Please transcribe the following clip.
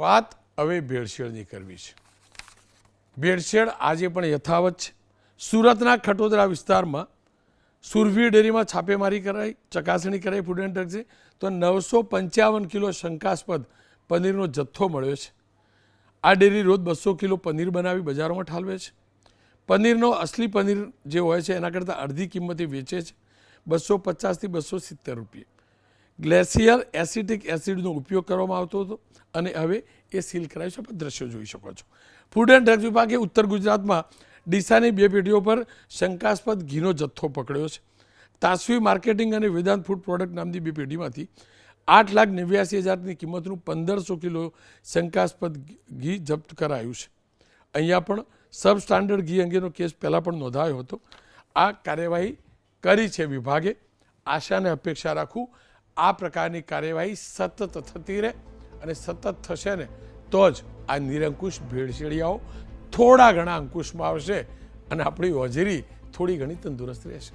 વાત હવે ભેળસેળની કરવી છે. ભેળસેળ આજે પણ યથાવત છે. સુરતના ખટોદરા વિસ્તારમાં સુરભી ડેરીમાં છાપેમારી કરાઈ, ચકાસણી કરાઈ ફૂડ એન્ડ ડ્રગ્સે તો નવસો પંચાવન કિલો શંકાસ્પદ પનીરનો જથ્થો મળ્યો છે. આ ડેરી રોજ બસો કિલો પનીર બનાવી બજારોમાં ઠાલવે છે. પનીરનો અસલી પનીર જે હોય છે, એના કરતાં અડધી કિંમતે વેચે છે. બસો પચાસથી બસો સિત્તેર રૂપિયા. ગ્લેસિયર એસિટિક એસિડનો ઉપયોગ કરવામાં આવતો હતો અને હવે એ સીલ કરાયું છે. આપણે દ્રશ્યો જોઈ શકો છો. ફૂડ એન્ડ ડ્રગ્સ વિભાગે ઉત્તર ગુજરાતમાં ડીસાની બે પેઢીઓ પર શંકાસ્પદ ઘીનો જથ્થો પકડ્યો છે. તાસવી માર્કેટિંગ અને વેદાંત ફૂડ પ્રોડક્ટ નામની બે પેઢીમાંથી આઠ લાખ નેવ્યાસી હજારની કિંમતનું પંદરસો કિલો શંકાસ્પદ ઘી જપ્ત કરાયું છે. અહીંયા પણ સબ સ્ટાન્ડર્ડ ઘી અંગેનો કેસ પહેલાં પણ નોંધાયો હતો. આ કાર્યવાહી કરી છે વિભાગે. આશાને અપેક્ષા રાખું આ પ્રકારની કાર્યવાહી સતત થતી રહે અને સતત થશે ને તો જ આ નિરંકુશ ભેળસેળિયાઓ થોડા ઘણા અંકુશમાં આવશે અને આપણી હોજરી થોડી ઘણી તંદુરસ્ત રહેશે.